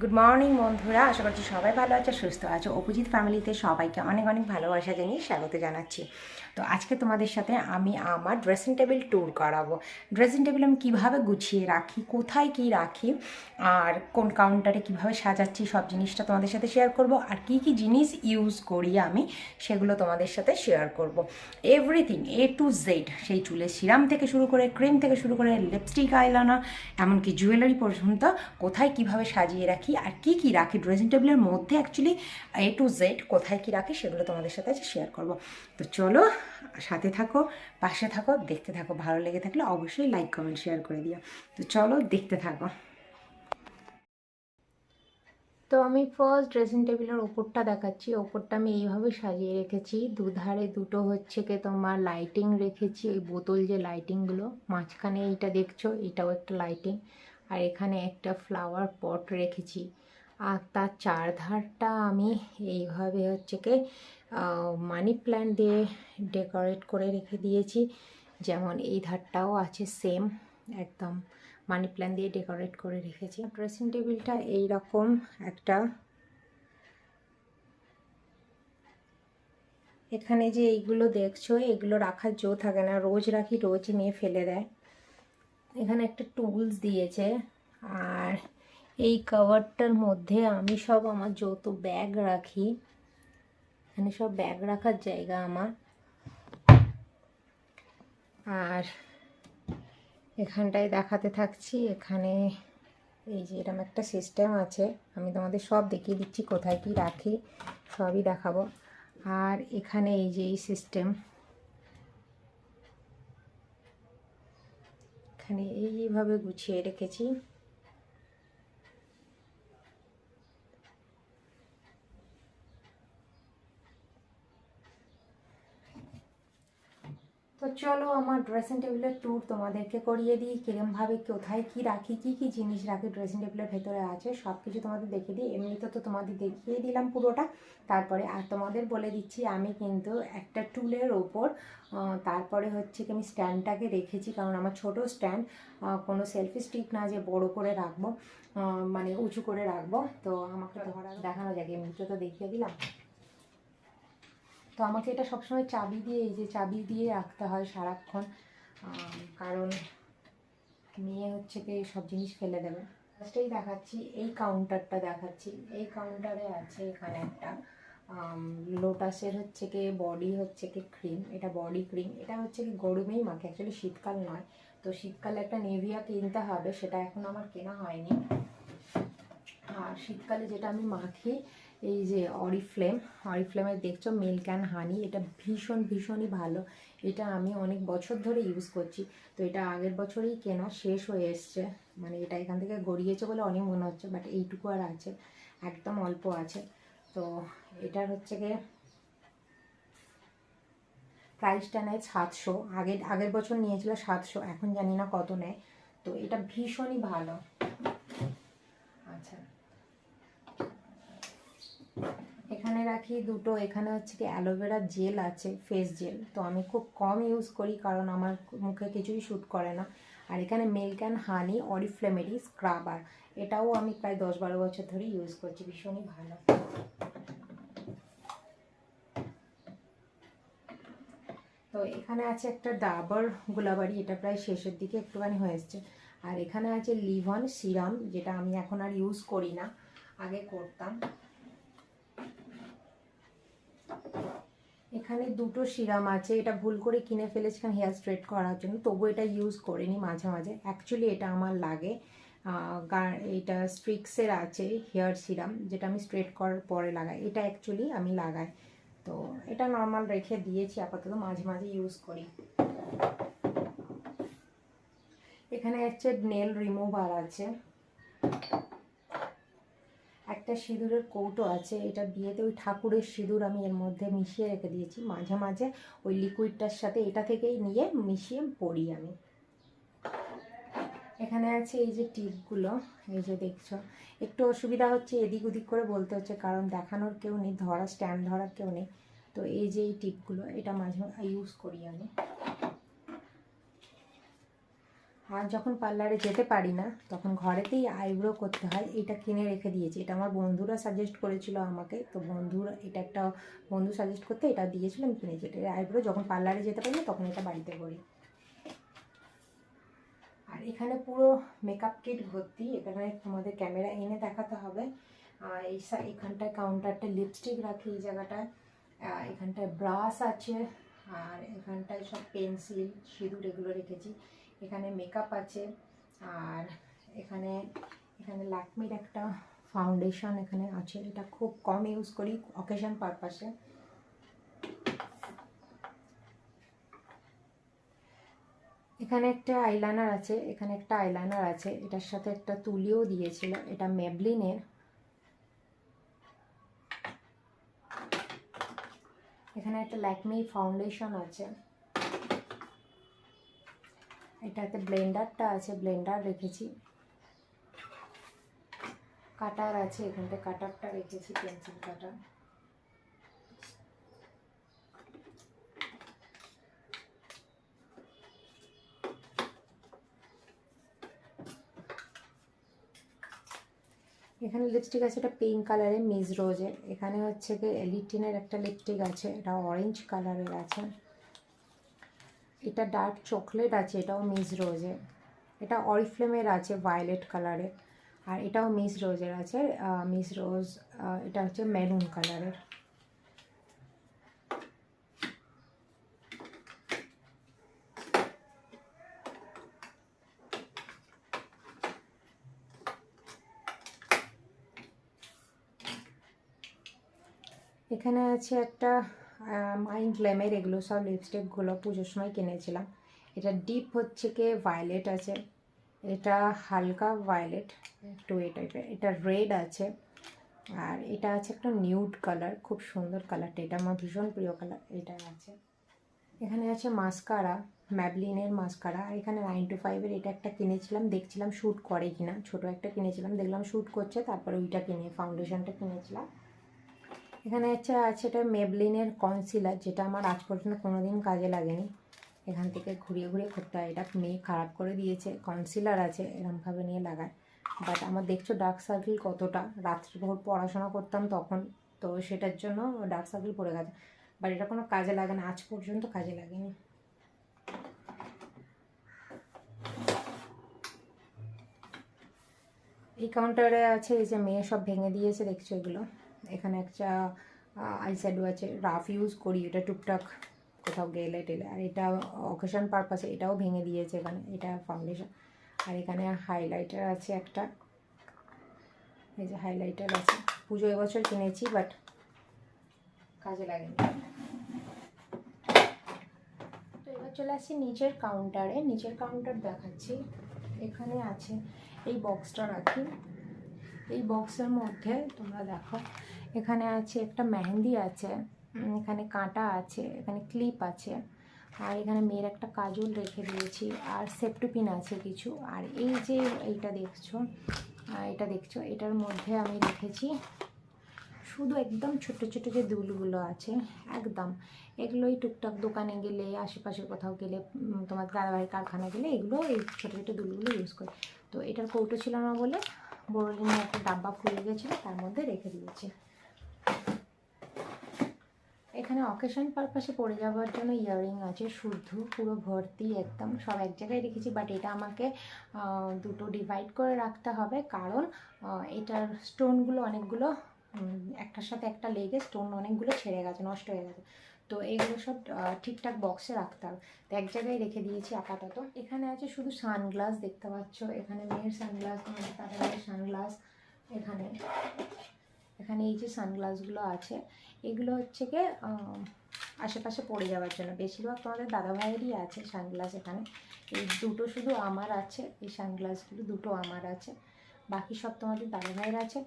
Good morning বন্ধুরা। আশা করছি সবাই ভালো আছে, সুস্থ আছে। অপোজিট ফ্যামিলিতে সবাইকে অনেক অনেক ভালোবাসা জানিয়ে স্বাগত জানাচ্ছি। তো আজকে তোমাদের সাথে আমি আমার ড্রেসিং টেবিল ট্যুর করাবো। ড্রেসিং টেবিল আমি কীভাবে গুছিয়ে রাখি, কোথায় কী রাখি, আর কোন কাউন্টারে কীভাবে সাজাচ্ছি, সব জিনিসটা তোমাদের সাথে শেয়ার করব। আর কী কী জিনিস ইউজ করি আমি, সেগুলো তোমাদের সাথে শেয়ার করব। এভরিথিং এ টু জেড সেই চুলের সিরাম থেকে শুরু করে ক্রিম থেকে শুরু করে লিপস্টিক আইলানা এমনকি জুয়েলারি পর্যন্ত কোথায় কীভাবে সাজিয়ে রাখি আর কি কি রাখি? ড্রেসিং টেবিলের মধ্যে অ্যাকচুয়ালি এ টু জেড কোথায় কি রাখি সেগুলো তোমাদের সাথে শেয়ার করব। তো চলো, সাথে থাকো, পাশে থাকো, দেখতে থাকো, ভালো লেগে থাকলে অবশ্যই লাইক কমেন্ট শেয়ার করে দিও। তো চলো, দেখতে থাকো। তো আমি ফার্স্ট ড্রেসিং টেবিলের ওপরটা দেখাচ্ছি। ওপরটা আমি এইভাবে সাজিয়ে রেখেছি। দুধারে দুটো হচ্ছে কি তোমার লাইটিং রেখেছি। এই বোতল যে লাইটিংগুলো মাঝখানে এইটা দেখছ, এটাও একটা লাইটিং আর এখানে একটা ফ্লাওয়ার পট রেখেছি। আর তার চারধারটা আমি এইভাবে হচ্ছে কি মানি প্ল্যান্ট দিয়ে ডেকোরেট করে রেখে দিয়েছি। যেমন এই ধারটাও আছে সেম একদম মানি প্ল্যান্ট দিয়ে ডেকোরেট করে রেখেছি। ড্রেসিং টেবিলটা এইরকম একটা। এখানে যে এইগুলো দেখছ, এগুলো রাখার জো থাকে না, রোজ রাখি, রোজ নিয়ে ফেলে দেয়। এখানে একটা টুলস দিয়েছে। আর এই কভারটার মধ্যে আমি সব আমার যত ব্যাগ রাখি। এখানে সব ব্যাগ রাখার জায়গা আমার। আর এখানটায় দেখাতে থাকছি। এখানে এই যে এরকম একটা সিস্টেম আছে। আমি তোমাদের সব দেখিয়ে দিচ্ছি কোথায় কি রাখি, সবই দেখাবো। আর এখানে এই যে এই সিস্টেম এখানে এইভাবে গুছিয়ে রেখেছি। তো চলো আমার ড্রেসিং টেবিলের ট্যুর তোমাদেরকে করিয়ে দিই। কিরমভাবে কোথায় কি রাখি কি কি জিনিস রাখি ড্রেসিং টেবিলের ভেতরে আছে সব কিছু তোমাদের দেখিয়ে দিই। এমনিতে তো তোমাদের দেখিয়ে দিলাম পুরোটা। তারপরে আর তোমাদের বলে দিচ্ছি আমি কিন্তু একটা টুলের ওপর তারপরে হচ্ছে কি আমি স্ট্যান্ডটাকে রেখেছি কারণ আমার ছোট স্ট্যান্ড কোনো সেলফি স্টিক না যে বড় করে রাখব মানে উঁচু করে রাখব। তো আমাকে ধরা দেখানো যাক এমনিতে তো দেখিয়ে দিলাম। তো আমাকে এটা সবসময় চাবি দিয়ে, এই যে চাবি দিয়ে রাখতে হয় সারাক্ষণ। কারণ নিয়ে হচ্ছে কি সব জিনিস ফেলে দেবে। ফার্স্টেই দেখাচ্ছি, এই কাউন্টারটা দেখাচ্ছি। এই কাউন্টারে আছে এখানে একটা লোটাসের হচ্ছে কি বডি হচ্ছে কি ক্রিম এটা বডি ক্রিম এটা হচ্ছে কি গরমেই মাখে। অ্যাকচুয়ালি শীতকাল নয়। তো শীতকালে একটা নেভিয়া কিনতে হবে, সেটা এখন আমার কেনা হয়নি। আর শীতকালে যেটা আমি মাখি, এই যে অরিফ্লেম, অরিফ্লেমের দেখছ মিল্ক অ্যান্ড হানি এটা ভীষণ, ভীষণই ভালো। এটা আমি অনেক বছর ধরে ইউজ করছি। তো এটা আগের বছরই কেনা শেষ হয়ে এসছে। মানে এটা এখান থেকে গড়িয়েছে বলে অনেক মনে হচ্ছে বাট এইটুকু আর আছে। একদম অল্প আছে। তো এটার হচ্ছে গিয়ে প্রাইসটা নেয় সাতশো। আগের আগের বছর নিয়েছিল সাতশো, এখন জানি না কত নেয়। তো এটা ভীষণই ভালো। আচ্ছা। এখানে রাখি দুটো, এখানে হচ্ছে কি অ্যালোভেরা জেল আছে, ফেস জেল। তো আমি খুব কম ইউজ করি কারণ আমার মুখে কিছুই শ্যুট করে না। আর এখানে মিল্ক অ্যান্ড হানি অরিফ্লেমেরি স্ক্রাবার এটাও আমি প্রায় দশ বারো বছর ধরে ইউজ করছি, ভীষণই ভালো। তো এখানে আছে একটা ডাবর গোলাবাড়ি, এটা প্রায় শেষের দিকে একটুখানি হয়ে এসছে। আর এখানে আছে লিভন সিরাম, যেটা আমি এখন আর ইউজ করি না। আগে করতাম। এখানে দুটো সিরাম আছে, এটা ভুল করে কিনে ফেলেছিলাম হেয়ার স্ট্রেট করার জন্য তবু এটা ইউজ করিনি মাঝে মাঝে। অ্যাকচুয়ালি এটা আমার লাগে। এটা স্ট্রিক্সের আছে, হেয়ার সিরাম, যেটা আমি স্ট্রেট করার পরে লাগাই। এটা অ্যাকচুয়ালি আমি লাগাই। তো এটা নর্মাল রেখে দিয়েছি, আপাতত মাঝে মাঝে ইউজ করি। এখানে হচ্ছে নেল রিমুভার আছে। একটা সিঁদুরের কৌটো আছে, এটা বিয়েতে ওই ঠাকুরের সিঁদুর আমি এর মধ্যে মিশিয়ে রেখে দিয়েছি। মাঝে মাঝে ওই লিকুইডটার সাথে এটা থেকেই নিয়ে মিশিয়ে পড়ি আমি। এখানে আছে এই যে টিপগুলো, এই যে দেখছ। একটু অসুবিধা হচ্ছে, এদিক ওদিক করে বলতে হচ্ছে, কারণ দেখানোর কেউ নেই, ধরা স্ট্যান্ড ধরার কেউ নেই। তো এই যে এই টিপগুলো, এটা মাঝে ইউজ করি আমি। আর যখন পার্লারে যেতে পারি না, তখন ঘরেতেই আইব্রো করতে হয়। এটা কিনে রেখে দিয়েছি। এটা আমার বন্ধুরা সাজেস্ট করেছিল আমাকে। তো বন্ধুরা, এটা একটা বন্ধু সাজেস্ট করতে এটা দিয়েছিল, আমি কিনেছি। এটা আইব্রো যখন পার্লারে যেতে পারি না, তখন এটা বাড়িতে করি। আর এখানে পুরো মেকআপ কিট ভর্তি। এখানে তোমাদের ক্যামেরা এনে দেখাতে হবে। আর এই এখানটায় কাউন্টারটা লিপস্টিক রাখি এই জায়গাটায়। এখানটায় ব্রাশ আছে। আর এখানটায় সব পেন্সিল সিঁদুর এগুলো রেখেছি। এখানে মেকআপ আছে, আর এখানে এখানে ল্যাকমির একটা ফাউন্ডেশন এখানে আছে এটা খুব কম ইউজ করি অকেশন পারপাসে এখানে একটা আইলাইনার আছে, এখানে একটা আইলাইনার আছে, এটার সাথে একটা তুলিও দিয়েছিল, এটা মেবলিনের এখানে একটা ল্যাকমি ফাউন্ডেশন আছে। এটাতে ব্লেন্ডারটা আছে, ব্লেন্ডার রেখেছি। কাটার আছে এখানটা কাটারটা রেখেছি, পেন্সিল কাটার। এখানে লিপস্টিক আছে, এটা পিঙ্ক কালারের মিস রোজের। এখানে হচ্ছে কি এলিটিনের একটা লিপস্টিক আছে, এটা অরেঞ্জ কালারের আছে। এটা ডার্ক চকলেট আছে, এটাও মিস রোজের এটা অরিফ্লেমের আছে ভায়োলেট কালারের আর এটাও মিস রোজের আছে মিস রোজ এটা হচ্ছে মেরুন কালারের এখানে আছে একটা মাইন্ড গ্ল্যামের এগুলো সব লিপস্টিকগুলো পুজোর সময় কিনেছিলাম। এটা ডিপ হচ্ছে কি ভায়োলেট আছে, এটা হালকা ভায়োলেট একটু এই টাইপের এটা রেড আছে, আর এটা আছে একটা নিউড কালার খুব সুন্দর কালারটা এটা আমার ভীষণ প্রিয় কালার এটা আছে। এখানে আছে মাস্কারা ম্যাবলিনের মাস্কারা আর এখানে নাইন টু ফাইভের এটা একটা কিনেছিলাম, দেখছিলাম শ্যুট করে কিনা। ছোট একটা কিনেছিলাম, দেখলাম শ্যুট করছে, তারপরে ওইটা কিনে ফাউন্ডেশনটা কিনেছিলাম। এখানে হচ্ছে, আছে এটা মেবলিনের কনসিলার যেটা আমার আজ পর্যন্ত কোনো দিন কাজে লাগেনি। এখান থেকে ঘুরিয়ে ঘুরিয়ে করতে হয়। এটা মেয়ে খারাপ করে দিয়েছে কনসিলার আছে, এরমভাবে নিয়ে লাগায়। বাট আমার দেখছ ডার্ক সার্কেল কতটা। রাত্রিভর পড়াশোনা করতাম তখন, তো সেটার জন্য ডার্ক সার্কেল পড়ে গেছে। বাট এটা কোনো কাজে লাগে না, আজ পর্যন্ত কাজে লাগেনি। এই কাউন্টারে আছে, এই যে মেয়ে সব ভেঙে দিয়েছে, দেখছ এগুলো? এখানে একটা আইস্যাডো আছে, রাফ ইউজ করি, এটা টুকটাক কোথাও গেলে টেলে। আর এটা অকেশন পারপাসে এটাও ভেঙে দিয়েছে এখানে, এটা ফাউন্ডেশন আর এখানে হাইলাইটার আছে একটা। এই যে হাইলাইটার আছে। পুজো এবছর কিনেছি বাট কাজে লাগেনি। তো এবার চলে আসছি নিচের কাউন্টারে নিচের কাউন্টার দেখাচ্ছি। এখানে আছে, এই বক্সটা রাখি। এই বক্সের মধ্যে তোমরা দেখো, এখানে আছে একটা মেহেন্দি আছে এখানে কাঁটা আছে, এখানে ক্লিপ আছে, আর এখানে মেয়ের একটা কাজল রেখে দিয়েছি, আর সেপ্টোপিন আছে কিছু, আর এই যে এইটা দেখছ এটা দেখছ, এটার মধ্যে আমি রেখেছি শুধু একদম ছোট ছোট যে দুলগুলো আছে, একদম। এগুলোই টুকটাক দোকানে গেলে, আশেপাশে কোথাও গেলে তোমার দাদাভাইয়ের কারখানা গেলে, এগুলো এই ছোটো ছোটো দুলগুলো ইউজ করি। তো এটার কৌটো ছিল না বলে বড়দিনে একটা ডাব্বা ফুলে গেছিল, তার মধ্যে রেখে দিয়েছি। এখানে অকেশন পারপাসে পড়ে যাওয়ার জন্য ইয়াররিং আছে, শুদ্ধ, পুরো ভর্তি একদম, সব এক জায়গায় রেখেছি বাট এটা আমাকে দুটো ডিভাইড করে রাখতে হবে, কারণ এটার স্টোনগুলো অনেকগুলো একটার সাথে একটা লেগে স্টোন অনেকগুলো ছেড়ে গেছে, নষ্ট হয়ে গেছে। তো এইগুলো সব ঠিকঠাক বক্সে রাখতে হবে তো এক জায়গায় রেখে দিয়েছি আপাতত। এখানে আছে শুধু সানগ্লাস দেখতে পাচ্ছ। এখানে মেয়ের সানগ্লাস তোমাদের দাদাভাইয়ের সানগ্লাস এখানে। এখানে এই যে সানগ্লাসগুলো আছে, এগুলো হচ্ছে কি আশেপাশে পড়ে যাওয়ার জন্য। বেশিরভাগ তোমাদের দাদাভাইয়েরই আছে সানগ্লাস এখানে। এই দুটো শুধু আমার আছে, এই সানগ্লাসগুলো দুটো আমার আছে। বাকি সব তোমাদের দাদাভাইয়ের আছে।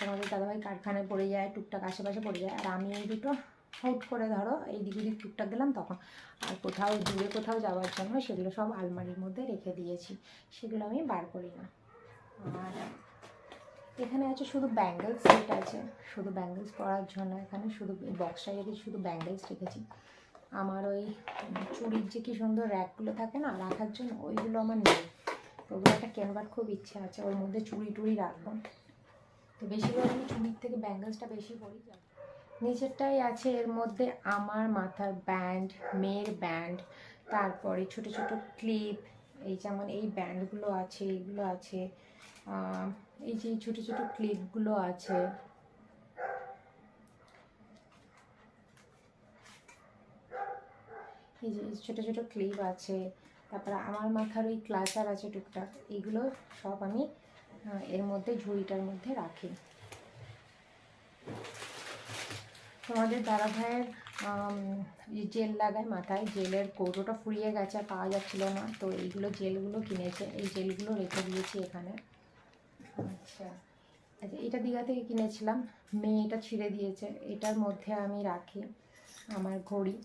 তোমাদের দাদাভাই কারখানায় পড়ে যায়, টুকটাক আশেপাশে পড়ে যায়। আর আমি এই দুটো হুট করে ধরো এই দিকে দিক টুকটাক গেলাম তখন আর কোথাও দূরে কোথাও যাওয়ার জন্য সেগুলো সব আলমারির মধ্যে রেখে দিয়েছি, সেগুলো আমি বার করি না। আর এখানে আছে শুধু ব্যাঙ্গেলস সেট আছে, শুধু ব্যাঙ্গেলস পরার জন্য এখানে শুধু বক্সটা রেখে শুধু ব্যাঙ্গেলস রেখেছি। আমার ওই চুরির যে কি সুন্দর র্যাকগুলো থাকে না, রাখার জন্য ওইগুলো আমার নেই। ওগুলো একটা কেনবার খুব ইচ্ছে আছে, ওর মধ্যে চুড়ি টুড়ি রাখব। তো বেশিরভাগ আমি চুড়ির থেকে ব্যাঙ্গেলসটা বেশি পরি নিচেরটাই আছে এর মধ্যে আমার মাথার ব্যান্ড মেয়ের ব্যান্ড তারপরে ছোট ছোট ক্লিপ এই যেমন এই ব্যান্ডগুলো আছে, এগুলো আছে এই যে ছোট ছোট ক্লিপগুলো আছে। এই যে ছোটো ছোটো ক্লিপ আছে, তারপরে আমার মাথার ওই ক্লাচার আছে টুকটাক, এগুলো সব আমি এর মধ্যে ঝুড়িটার মধ্যে রাখি। তোমাদের দাদা ভাইয়ের জেল লাগায় মাথায়, জেলের কৌটোটা ফুরিয়ে গেছে পাওয়া যাচ্ছিল না। তো এইগুলো জেলগুলো কিনেছে, এই জেলগুলো রেখে দিয়েছি এখানে। আচ্ছা। আচ্ছা এটা দীঘা থেকে কিনেছিলাম। মেয়ে এটা ছিঁড়ে দিয়েছে। এটার মধ্যে আমি রাখি আমার ঘড়ি।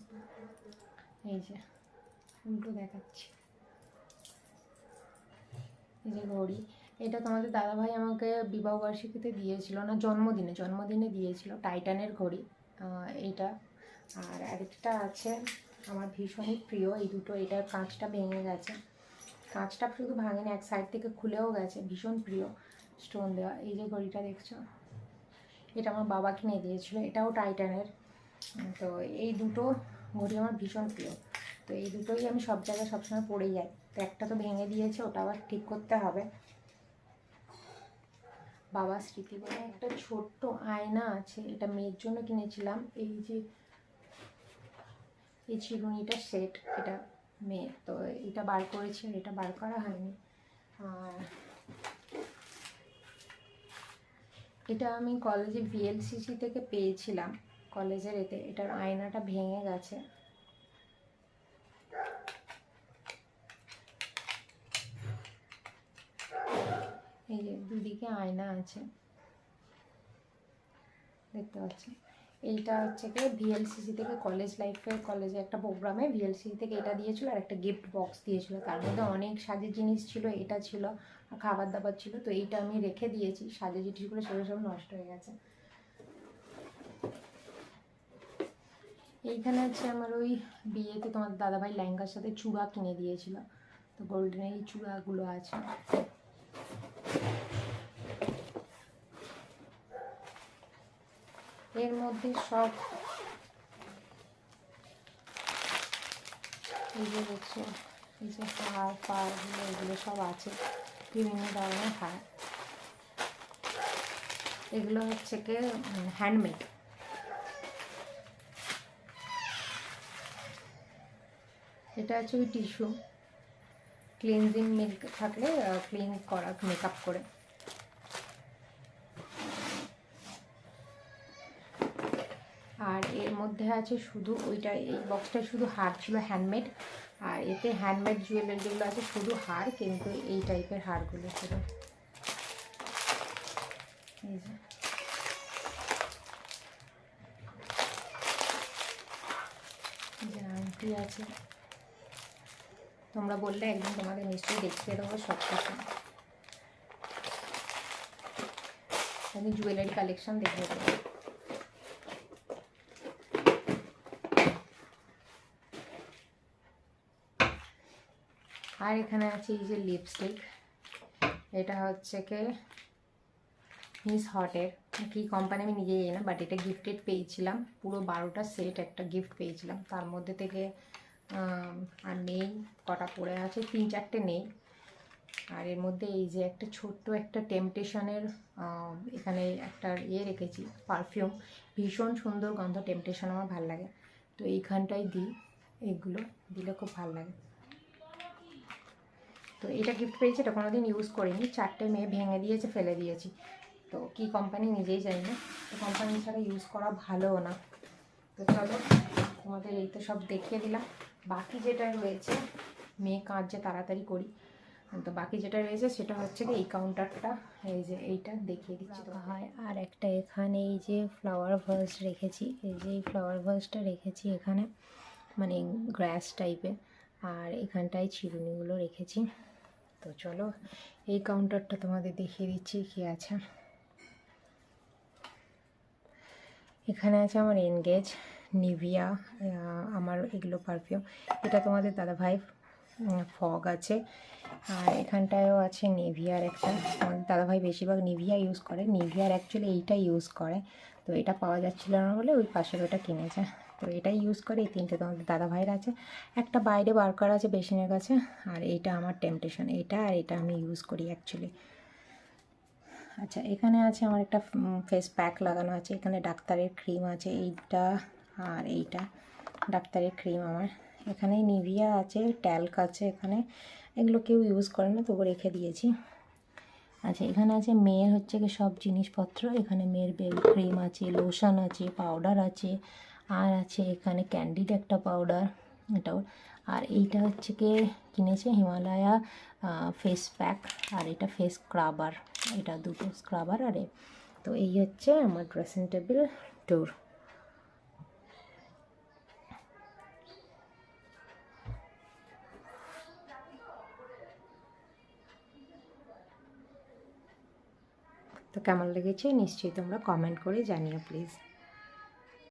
এই যে, উল্টো দেখাচ্ছি। এই যে ঘড়ি। এটা তোমাদের দাদাভাই আমাকে বিবাহবার্ষিকীতে দিয়েছিল না, জন্মদিনে জন্মদিনে দিয়েছিল, টাইটানের ঘড়ি। এইটা। আর আরেকটা আছে, আমার ভীষণই প্রিয় এই দুটো। এটার কাঁচটা ভেঙে গেছে। কাঁচটা শুধু ভাঙেনি, এক সাইড থেকে খুলেও গেছে। ভীষণ প্রিয় স্টোন দেওয়া। এই যে ঘড়িটা দেখছ? এটা আমার বাবা কিনে দিয়েছিল। এটাও টাইটানের তো এই দুটো ঘড়ি আমার ভীষণ প্রিয়। তো এই দুটোই আমি সব জায়গায় সবসময় পরে যাই। তো একটা তো ভেঙে দিয়েছে, ওটা আবার ঠিক করতে হবে। বাবা স্মৃতি বলে একটা ছোট্ট আয়না আছে, এটা মেয়ের জন্য কিনেছিলাম। এই যে, এই চিরুনিটা সেট এটা মেয়ে তো এটা বার করেছি আর এটা বার করা হয়নি। আর এটা আমি কলেজে ভিএলসিসি থেকে পেয়েছিলাম। কলেজের এতে এটার আয়নাটা ভেঙে গেছে। এই যে দুদিকে আয়না আছে। দেখতে পাচ্ছেন এইটা হচ্ছে কি ভিএলসিসি থেকে কলেজ লাইফের কলেজে একটা প্রোগ্রামে ভিএলসিসি থেকে এটা দিয়েছিল আর একটা গিফট বক্স দিয়েছিল। তার মধ্যে অনেক সাজের জিনিস ছিল, এটা ছিল খাবার দাবার ছিল। তো এইটা আমি রেখে দিয়েছি সাজের জিনিসগুলো সেগুলো সব নষ্ট হয়ে গেছে। এইখানে আছে আমার ওই বিয়েতে তোমার দাদাভাই লেহেঙ্গার সাথে চূড়া কিনে দিয়েছিল। তো গোল্ডেনের এই চূড়াগুলো আছে। এর মধ্যে সব এই যে হচ্ছে, এই যে হার, পার এগুলো সব আছে। বিভিন্ন ধরনের হার। এগুলো হচ্ছে কি হ্যান্ডমেড এটা হচ্ছে ওই টিস্যু ক্লিনজিং মিল্ক থাকলে ক্লিন করা, মেকআপ করে। আর এর মধ্যে আছে শুধু ওইটা, এই বক্সটা শুধু হার ছিল হ্যান্ডমেড আর এতে হ্যান্ডমেড জুয়েলারি যেগুলো আছে, শুধু হার, কিন্তু এই টাইপের হারগুলো ছিল। আছে। তোমরা বললে একদিন তোমাদের নিশ্চয়ই দেখিয়ে দেবো সব কিছু আমি জুয়েলারি কালেকশন দেখিয়ে দেবো। আর এখানে আছে এই যে লিপস্টিক এটা হচ্ছে কে? মিস হটের কি কোম্পানি আমি নিজেই জানি না বাট এটা গিফটেড পেয়েছিলাম। পুরো বারোটা সেট একটা গিফট পেয়েছিলাম। তার মধ্যে থেকে আর নেই, কটা পড়ে আছে, তিন চারটে নেই। আর এর মধ্যে এই যে একটা ছোট্ট একটা টেম্পটেশনের এখানে একটা ইয়ে রেখেছি, পারফিউম। ভীষণ সুন্দর গন্ধ, টেম্পটেশন আমার ভালো লাগে। তো এইখানটাই দিই, এগুলো দিলে খুব ভালো লাগে। তো এটা গিফট পেয়েছি, এটা কোনো দিন ইউজ করিনি। চারটে মেয়ে ভেঙে দিয়েছে, ফেলে দিয়েছি। তো কি কোম্পানি নিজেই জানি না। তো কোম্পানি ছাড়া ইউজ করা ভালোও না। তো চলো, তোমাদের এই তো সব দেখিয়ে দিলাম। বাকি যেটা রয়েছে মেয়ে কাজ যে তাড়াতাড়ি করি তো বাকি যেটা রয়েছে সেটা হচ্ছে কি এই কাউন্টারটা এই যে এইটা দেখিয়ে দিচ্ছি তো হয়। আর একটা এখানে এই যে ফ্লাওয়ার ভাস রেখেছি এই যে এই ফ্লাওয়ার ভাসটা রেখেছি এখানে মানে গ্রাস টাইপের আর এখানটায় চিরুনিগুলো রেখেছি। তো চলো এই কাউন্টারটা তোমাদের দেখিয়ে দিচ্ছি কি আছে। এখানে আছে আমার এনগেজ নিভিয়া আমার এগুলো পারফিউম এটা তোমাদের দাদা ভাই ফগ আছে। আর এখানটায়ও আছে নিভিয়ার একটা। আমাদের দাদাভাই বেশিরভাগ নিভিয়া ইউজ করে। নিভিয়ার অ্যাকচুয়ালি এইটা ইউজ করে। তো এটা পাওয়া যাচ্ছিল না বলে ওই পাশের ওটা কিনেছে। তো এটাই ইউজ করে এই তিনটে তোমাদের দাদা ভাইয়ের আছে। একটা বাইরে বার করা আছে বেসিনের কাছে। আর এইটা আমার টেম্পটেশন এটা আর এটা আমি ইউজ করি অ্যাকচুয়ালি আচ্ছা এখানে আছে আমার একটা ফেস প্যাক লাগানো আছে। এখানে ডাক্তারের ক্রিম আছে। এইটা আর এইটা ডাক্তারের ক্রিম আমার। এখানে নিভিয়া আছে ট্যাল্ক আছে এখানে। এগুলো কেউ ইউজ করে না, তবু রেখে দিয়েছি। আচ্ছা এখানে আছে মেয়ের হচ্ছে কি সব জিনিসপত্র। এখানে মেয়ের বেবি ক্রিম আছে লোশন আছে পাউডার আছে। আর আছে এখানে ক্যান্ডিড একটা পাউডার এটাও। আর এইটা হচ্ছে কি কিনেছে হিমালয়া ফেস প্যাক আর এটা ফেস স্ক্রাবার এটা দুটো স্ক্রাবার আর তো এই হচ্ছে আমার ড্রেসিং টেবিল ট্যুর তো কেমন লেগেছে নিশ্চয়ই তোমরা কমেন্ট করে জানিও প্লিজ